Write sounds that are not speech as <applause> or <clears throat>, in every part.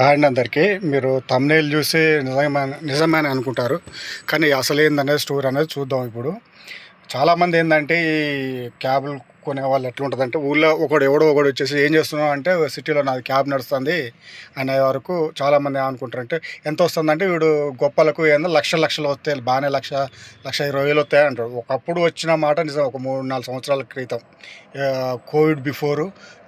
And అందరికీ మీరు thumbnail చూసి నిజమే నిజమే అనుకుంటారు. కానీ అసలు ఏందనేది స్టోరీ అనేది చూద్దాం ఇప్పుడు. చాలామంది ఏంటంటే ఈ క్యాబ్లు కొనే వాళ్ళు ఎట్లా ఉంటుందంటే ఊళ్ళో ఒకడు ఎవడో ఒకడు వచ్చేసి ఏం చేస్తున్నావు అంటే సిటీలో నాది క్యాబ్ నడుస్తుంది అనే వరకు చాలామంది ఏమనుకుంటారు అంటే ఎంత వస్తుందంటే వీడు గొప్పలకు ఏందో లక్ష లక్షలు వస్తాయి బాగానే లక్ష లక్ష ఇరవై వేలు వస్తాయి అంటారు. ఒకప్పుడు వచ్చిన మాట నిజం ఒక మూడు నాలుగు సంవత్సరాల క్రితం. కోవిడ్ బిఫోర్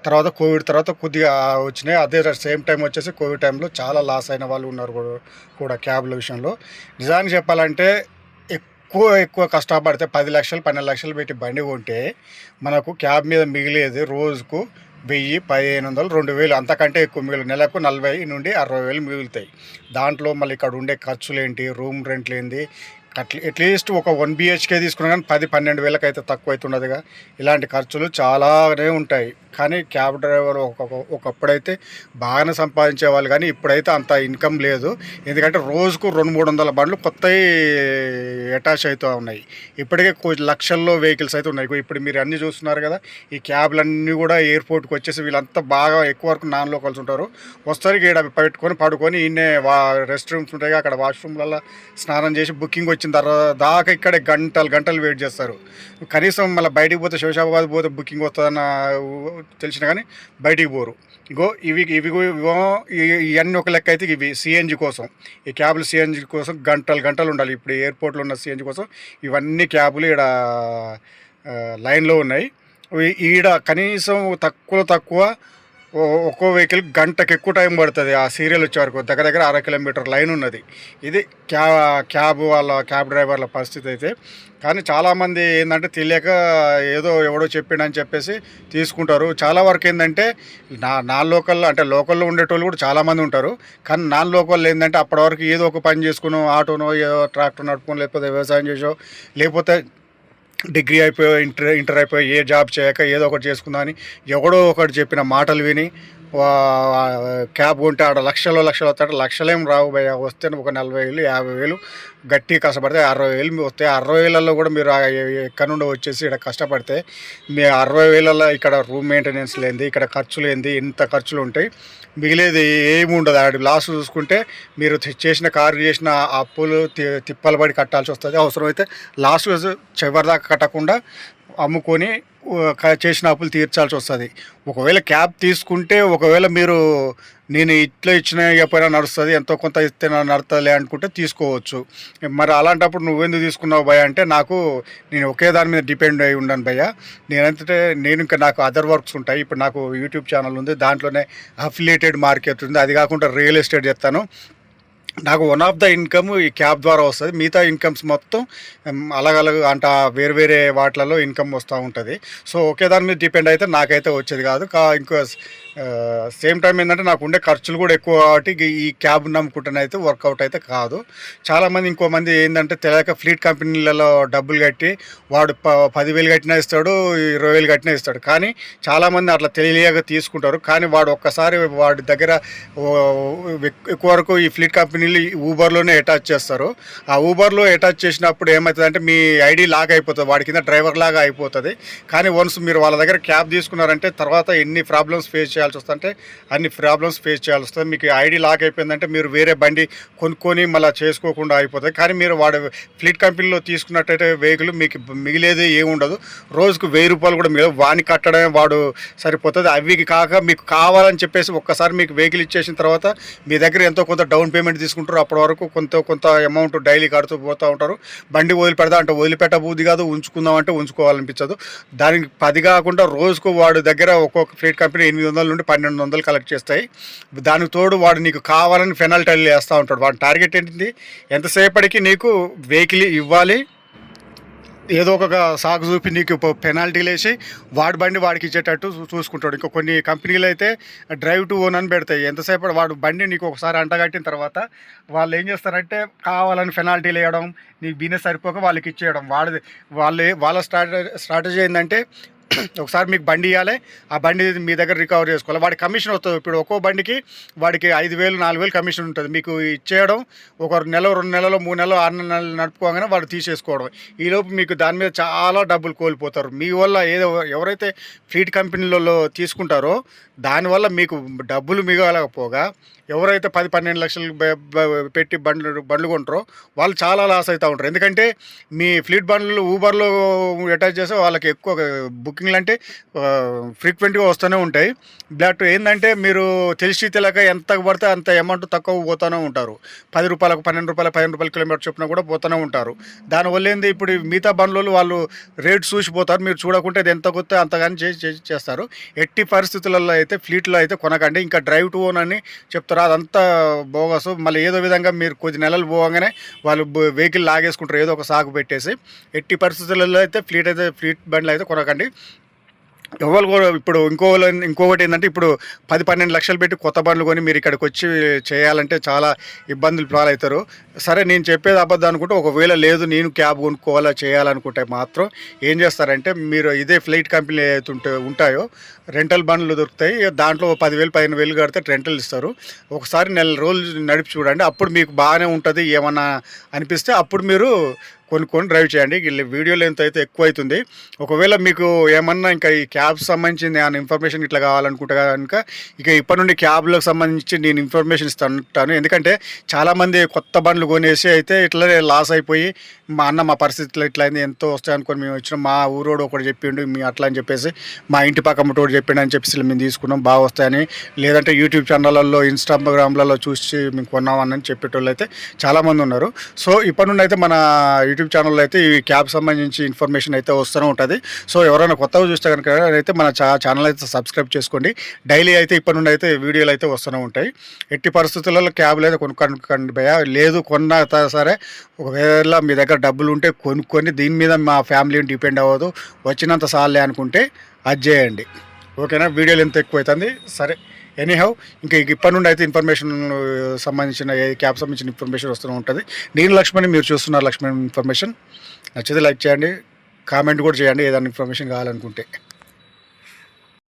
తర్వాత కోవిడ్ తర్వాత కొద్దిగా వచ్చినాయి. అదే సేమ్ టైం వచ్చేసి కోవిడ్ టైంలో చాలా లాస్ అయిన వాళ్ళు ఉన్నారు కూడా క్యాబ్ల విషయంలో. నిజానికి చెప్పాలంటే ఎక్కువ ఎక్కువ కష్టపడితే పది లక్షలు పన్నెండు లక్షలు పెట్టి బండి కొంటే మనకు క్యాబ్ మీద మిగిలేది రోజుకు వెయ్యి పదిహేను వందలు రెండు వేలు. అంతకంటే ఎక్కువ మిగిలి నెలకు నలభై నుండి అరవై వేలు మిగులుతాయి. దాంట్లో మళ్ళీ ఇక్కడ ఉండే ఖర్చులు ఏంటి రూమ్ రెంట్లు ఏంటి అట్లీస్ట్ ఒక వన్ బిహెచ్కే తీసుకున్నా కానీ పది పన్నెండు వేలకు అయితే తక్కువ అవుతున్నదిగా ఇలాంటి ఖర్చులు చాలానే ఉంటాయి. కానీ క్యాబ్ డ్రైవర్ ఒకప్పుడైతే బాగానే సంపాదించే వాళ్ళు కానీ ఇప్పుడైతే అంత ఇన్కమ్ లేదు. ఎందుకంటే రోజుకు రెండు మూడు వందల బండ్లు కొత్తవి అటాచ్ అవుతూ ఉన్నాయి. ఇప్పటికే లక్షల్లో వెహికల్స్ అయితే ఉన్నాయి. ఇప్పుడు మీరు అన్నీ చూస్తున్నారు కదా ఈ క్యాబ్లన్నీ కూడా ఎయిర్పోర్ట్కి వచ్చేసి వీళ్ళంతా బాగా ఎక్కువ వరకు నాన్ లోకల్స్ ఉంటారు. వస్తారు ఇక్కడ పెట్టుకొని పడుకొని ఇన్నే వా రెస్ట్ రూమ్స్ ఉంటాయి అక్కడ వాష్రూమ్లలో స్నానం చేసి బుకింగ్ వచ్చి వచ్చిన తర్వాత దాకా ఇక్కడే గంటలు గంటలు వెయిట్ చేస్తారు. కనీసం మళ్ళీ బయటికి పోతే శోషాబాద్ పోతే బుకింగ్ వస్తుందన్న తెలిసిన కానీ బయటికి పోరు. ఇగో ఇవి ఇవి ఇవన్నీ ఒక లెక్క అయితే ఇవి సిఎన్జి కోసం. ఈ క్యాబ్లు సిఎన్జి కోసం గంటలు గంటలు ఉండాలి. ఇప్పుడు ఎయిర్పోర్ట్లో ఉన్న సిఎన్జి కోసం ఇవన్నీ క్యాబులు ఇక్కడ లైన్లో ఉన్నాయి. ఈడ కనీసం తక్కువ తక్కువ ఒక్కో వెహికల్ గంటకు ఎక్కువ టైం పడుతుంది. ఆ సీరియల్ వచ్చే వరకు దగ్గర దగ్గర అర కిలోమీటర్ లైన్ ఉన్నది. ఇది క్యా క్యాబ్ వాళ్ళ క్యాబ్ డ్రైవర్ల పరిస్థితి అయితే. కానీ చాలామంది ఏంటంటే తెలియక ఏదో ఎవడో చెప్పిండని చెప్పేసి తీసుకుంటారు. చాలా వరకు ఏంటంటే నా నాన్ లోకల్ అంటే లోకల్లో ఉండేటోళ్ళు కూడా చాలామంది ఉంటారు. కానీ నాన్ లోకల్ ఏంటంటే అప్పటి వరకు ఏదో ఒక పని చేసుకున్నాం ఆటోనో ఏదో ట్రాక్టర్ నడుపుకొని లేకపోతే వ్యవసాయం చేసో లేకపోతే డిగ్రీ అయిపోయి ఇంటర్ ఇంటర్ అయిపోయి ఏ జాబ్ చేయక ఏదో ఒకటి చేసుకుందామని ఎవడో ఒకటి చెప్పిన మాటలు విని క్యాబ్ కొంటే ఆడ లక్షలు లక్షలు వస్తాడు. లక్షలేం రావు భయ వస్తే ఒక నలభై వేలు యాభై వేలు గట్టి కష్టపడితే అరవై వేలు. మీ వస్తాయి అరవై వేలలో కూడా మీరు ఎక్కడి ఎక్కడ నుండి వచ్చేసి ఇక్కడ కష్టపడితే మీ అరవై వేలలో ఇక్కడ రూమ్ మెయింటెనెన్స్ లేనిది ఇక్కడ ఖర్చులు ఏంది ఇంత ఖర్చులు ఉంటాయి. మిగిలేది ఏమి ఉండదు ఆడ లాస్ చూసుకుంటే మీరు చేసిన కారు చేసిన అప్పులు తి- తిప్పలు పడి కట్టాల్సి వస్తుంది. అవసరమైతే లాస్ట్ చివరి దాకా కట్టకుండా అమ్ముకొని చేసిన అప్పులు తీర్చాల్సి వస్తుంది. ఒకవేళ క్యాబ్ తీసుకుంటే ఒకవేళ మీరు నేను ఇట్లా ఇచ్చిన ఇవ్వకపోయినా నడుస్తుంది ఎంతో కొంత ఇస్తే నా నడుతుందిలే అనుకుంటే తీసుకోవచ్చు. మరి అలాంటప్పుడు నువ్వెందుకు తీసుకున్నావు భయ అంటే నాకు నేను ఒకే దాని మీద డిపెండ్ అయి ఉండను భయ్య. నేనంటే నేను ఇంకా నాకు అదర్ వర్క్స్ ఉంటాయి. ఇప్పుడు నాకు యూట్యూబ్ ఛానల్ ఉంది దాంట్లోనే అఫిలియేటెడ్ మార్కెట్ ఉంది. అది కాకుండా రియల్ ఎస్టేట్ చెప్తాను నాకు వన్ ఆఫ్ ద ఇన్కమ్ ఈ క్యాబ్ ద్వారా వస్తుంది. మిగతా ఇన్కమ్స్ మొత్తం అలగలగ అంట వేరు వేరే వాటిలలో ఇన్కమ్ వస్తూ ఉంటుంది. సో ఒకే దాని మీద డిపెండ్ అయితే నాకైతే వచ్చేది కాదు. కా ఇంకో సేమ్ టైం ఏంటంటే నాకు ఉండే ఖర్చులు కూడా ఎక్కువ కాబట్టి ఈ- క్యాబ్ క్యాబ్ నమ్ముకుంటేనైతే వర్కౌట్ అయితే కాదు. చాలామంది ఇంకో మంది ఏంటంటే తెలియక ఫ్లీట్ కంపెనీలలో డబ్బులు కట్టి వాడు ప పదివేలు కట్టినా ఇస్తాడు ఇరవై వేలు కట్టినా ఇస్తాడు. కానీ చాలామంది అట్లా తెలియక తీసుకుంటారు. కానీ వాడు ఒక్కసారి వాడి దగ్గర ఎక్కువ వరకు ఈ ఫ్లీట్ కంపెనీ నీళ్ళు ఊబర్లోనే అటాచ్ చేస్తారు. ఆ ఊబర్లో అటాచ్ చేసినప్పుడు ఏమవుతుంది అంటే మీ ఐడి లాక్ అయిపోతుంది. వాడి కింద డ్రైవర్ లాగా అయిపోతుంది. కానీ వన్స్ మీరు వాళ్ళ దగ్గర క్యాబ్ తీసుకున్నారంటే తర్వాత ఎన్ని ప్రాబ్లమ్స్ ఫేస్ చేయాల్సి వస్తుందంటే అన్ని ప్రాబ్లమ్స్ ఫేస్ చేయాల్సి వస్తుంది. మీకు ఐడి లాక్ అయిపోయిందంటే మీరు వేరే బండి కొనుక్కొని మళ్ళీ చేసుకోకుండా అయిపోతుంది. కానీ మీరు వాడు ఫ్లీట్ కంపెనీలో తీసుకున్నట్టయితే వెహికల్ మీకు మిగిలేదే ఏముండదు రోజుకు వెయ్యి రూపాయలు కూడా మిగలదు వాని కట్టడమే వాడు సరిపోతుంది. అవి కాక మీకు కావాలని చెప్పేసి ఒక్కసారి మీకు వెహికల్ ఇచ్చేసిన తర్వాత మీ దగ్గర ఎంతో కొంత డౌన్ పేమెంట్ తీసుకుంటారు అప్పటి వరకు కొంత కొంత అమౌంట్ డైలీ కడుతూ పోతూ ఉంటారు. బండి వదిలిపెడతా అంటే వదిలిపెట్టబూది కాదు ఉంచుకుందాం అంటే ఉంచుకోవాలనిపించదు. దానికి పది కాకుండా రోజుకు వాడి దగ్గర ఒక్కొక్క ఫ్లీట్ కంపెనీ ఎనిమిది వందల నుండి పన్నెండు వందలు కలెక్ట్ చేస్తాయి. దానికి తోడు వాడు నీకు కావాలని పెనాల్టీలు వేస్తూ ఉంటాడు. వాడి టార్గెట్ ఏంటి ఎంతసేపటికి నీకు వెహికల్ ఇవ్వాలి? ఏదో ఒక సాగు చూపి నీకు పెనాల్టీలు వేసి వాడి బండి వాడికి ఇచ్చేటట్టు చూసుకుంటాడు. ఇంకా కొన్ని కంపెనీలు అయితే డ్రైవ్ టు ఓన్ అని పెడతాయి. ఎంతసేపు వాడు బండి నీకు ఒకసారి అంటగట్టిన తర్వాత వాళ్ళు ఏం చేస్తారంటే కావాలని పెనాల్టీలు వేయడం నీకు బిజినెస్ సరిపోక వాళ్ళకి ఇచ్చేయడం. వాడి వాళ్ళే వాళ్ళ స్ట్రాటజీ స్ట్రాటజీ ఏంటంటే <clears throat> ఒకసారి మీకు బండి ఇవ్వాలి ఆ బండి మీ దగ్గర రికవర్ చేసుకోవాలి. వాడి కమిషన్ వస్తుంది. ఇప్పుడు ఒక్కో బండికి వాడికి ఐదు వేలు నాలుగు వేలు కమిషన్ ఉంటుంది. మీకు ఇచ్చేయడం ఒక నెల రెండు నెలలో మూడు నెలలు ఆరు నెలలు నడుపుకోగానే వాడు తీసేసుకోవడం. ఈలోపు మీకు దాని మీద చాలా డబ్బులు కోల్పోతారు. మీ వల్ల ఏదో ఎవరైతే ఫ్లీట్ కంపెనీలలో తీసుకుంటారో దానివల్ల మీకు డబ్బులు మిగలకపోగా ఎవరైతే పది పన్నెండు లక్షలు పెట్టి బండ్లు బండ్లు కొంటారో వాళ్ళు చాలా లాస్ అవుతూ ఉంటారు. ఎందుకంటే మీ ఫ్లీట్ బండ్లు ఊబర్లో అటాచ్ చేస్తే వాళ్ళకి ఎక్కువ బుకింగ్లు అంటే ఫ్రీక్వెంట్గా వస్తూనే ఉంటాయి. బట్ ఏంటంటే మీరు తెలిసి తెలియక ఎంత పడితే అంత అమౌంట్ తక్కువ పోతూనే ఉంటారు. పది రూపాయలకు పన్నెండు రూపాయలు పదిహేను రూపాయల కిలోమీటర్ చొప్పున కూడా పోతూనే ఉంటారు. దానివల్ల ఏంది ఇప్పుడు మిగతా బండ్లు వాళ్ళు రేట్ చూసిపోతారు మీరు చూడకుంటే అది ఎంత కొత్త అంతగాని చేసి చేస్తారు. ఎట్టి పరిస్థితులలో అయితే ఫ్లీట్లో అయితే కొనకండి. ఇంకా డ్రైవ్ టు ఓన్ అని చెప్తారు. అదంతా బోగస్. మళ్ళీ ఏదో విధంగా మీరు కొద్ది నెలలు పోగానే వాళ్ళు వెహికల్ లాగేసుకుంటారు. ఏదో ఒక సాగు పెట్టేసి. ఎట్టి పరిస్థితులలో అయితే ఫ్లీట్ అయితే ఫ్లీట్ బండ్లు అయితే కొనకండి. ఎవరు కూడా ఇప్పుడు ఇంకో ఇంకొకటి ఏంటంటే ఇప్పుడు పది పన్నెండు లక్షలు పెట్టి కొత్త బండ్లు కొని మీరు ఇక్కడికి వచ్చి చేయాలంటే చాలా ఇబ్బందులు పాలవుతారు. సరే నేను చెప్పేది అబద్ధం అనుకుంటే ఒకవేళ లేదు నేను క్యాబ్ కొనుక్కోవాలా చేయాలనుకుంటే మాత్రం ఏం చేస్తారంటే మీరు ఇదే ఫ్లైట్ కంపెనీ ఏదైతే ఉంటాయో రెంటల్ బండ్లు దొరుకుతాయి. దాంట్లో పదివేలు పదిహేను వేలు కడితే రెంటల్ ఇస్తారు. ఒకసారి నెల రోజులు నడిపి చూడండి. అప్పుడు మీకు బాగానే ఉంటుంది ఏమన్నా అనిపిస్తే అప్పుడు మీరు కొనుక్కొని డ్రైవ్ చేయండి. వీడియో లెంత్ అయితే ఎక్కువ అవుతుంది ఒకవేళ మీకు ఏమన్నా ఇంకా ఈ క్యాబ్ సంబంధించింది ఏమైనా ఇన్ఫర్మేషన్ ఇట్లా కావాలనుకుంటే కనుక ఇక ఇప్పటి నుండి క్యాబ్లకు సంబంధించి నేను ఇన్ఫర్మేషన్ ఇస్తాను. ఎందుకంటే చాలామంది కొత్త బండ్లు కొనేసి అయితే ఇట్లనే లాస్ అయిపోయి మా అన్న మా పరిస్థితులు ఇట్లా అయింది ఎంతో వస్తాయి అనుకొని మేము వచ్చినాం. మా ఊరోడు ఒకటి చెప్పిండు మీ అట్లా అని చెప్పేసి మా ఇంటి పక్క ఒకటి చెప్పిండు అని చెప్పేసి మేము తీసుకున్నాం. బాగా వస్తాయని. లేదంటే యూట్యూబ్ ఛానళ్ళల్లో ఇన్స్టాగ్రామ్లలో చూసి మేము కొన్నామని చెప్పేటోళ్ళు అయితే చాలామంది ఉన్నారు. సో ఇప్పటి నుండి అయితే మన యూట్యూబ్ ఛానల్లో అయితే ఈ క్యాబ్ సంబంధించి ఇన్ఫర్మేషన్ అయితే వస్తూనే ఉంటుంది. సో ఎవరైనా కొత్తగా చూస్తే కనుక అయితే మన చా ఛానల్ అయితే సబ్స్క్రైబ్ చేసుకోండి. డైలీ అయితే ఇప్పటి నుండి అయితే వీడియోలు అయితే వస్తూనే ఉంటాయి. ఎట్టి పరిస్థితులలో క్యాబ్లు అయితే కొనుక్కండి భయ లేదు కొన్నా సరే ఒకవేళ మీ దగ్గర డబ్బులు ఉంటే కొనుక్కొని దీని మీద మా ఫ్యామిలీని డిపెండ్ అవ్వదు. వచ్చినంత సార్లే అనుకుంటే అది చేయండి. ఓకేనా? వీడియోలు ఎంత ఎక్కువ అవుతుంది సరే. ఎనీహౌ ఇంకా ఇప్పటి నుండి అయితే ఇన్ఫర్మేషన్ uh, సంబంధించిన క్యాబ్ సంబంధించిన ఇన్ఫర్మేషన్ వస్తూనే ఉంటుంది. నేను లక్ష్మణ్ మీరు చూస్తున్నారు లక్ష్మణ్ ఇన్ఫర్మేషన్ నచ్చితే లైక్ చేయండి కామెంట్ కూడా చేయండి ఏదైనా ఇన్ఫర్మేషన్ కావాలనుకుంటే.